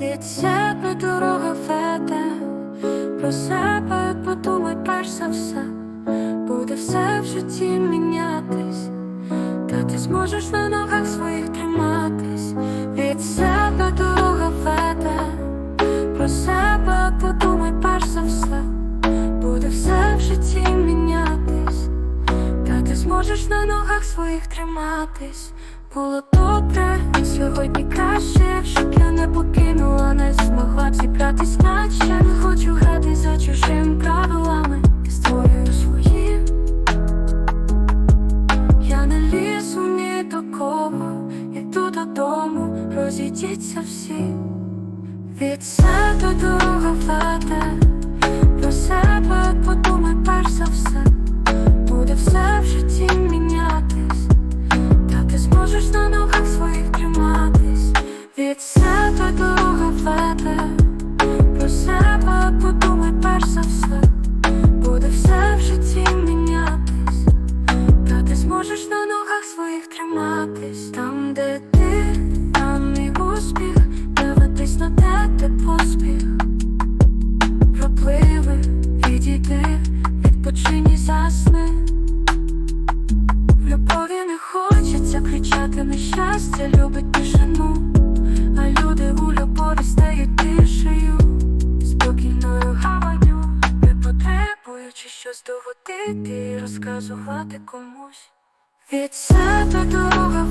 себе дорога веде, про себе подумай перш за все, буде все в житті мінятись, та ти зможеш на ногах своїх триматись, від себе дорога веде, про себе подумай перш за все, буде все в житті мінятись, та ти зможеш на ногах своїх триматись. Було добре, сьогодні краще, я не покинула, не змогла б зібратись наче хочу грати за чужим правилами створюю свої. Я не лізу ні до кого, іду додому, розійдіться всі. Від себе дорога де ти, там і успіх, дивитись на те, ти поспіх, пропливи, відійди, відпочинь і засни. В любові не хочеться кричати на щастя, любить тишину, а люди у любові стають тишею, спокійною гаванню, не потребуючи щось доводити і розказувати комусь. Від себе дорога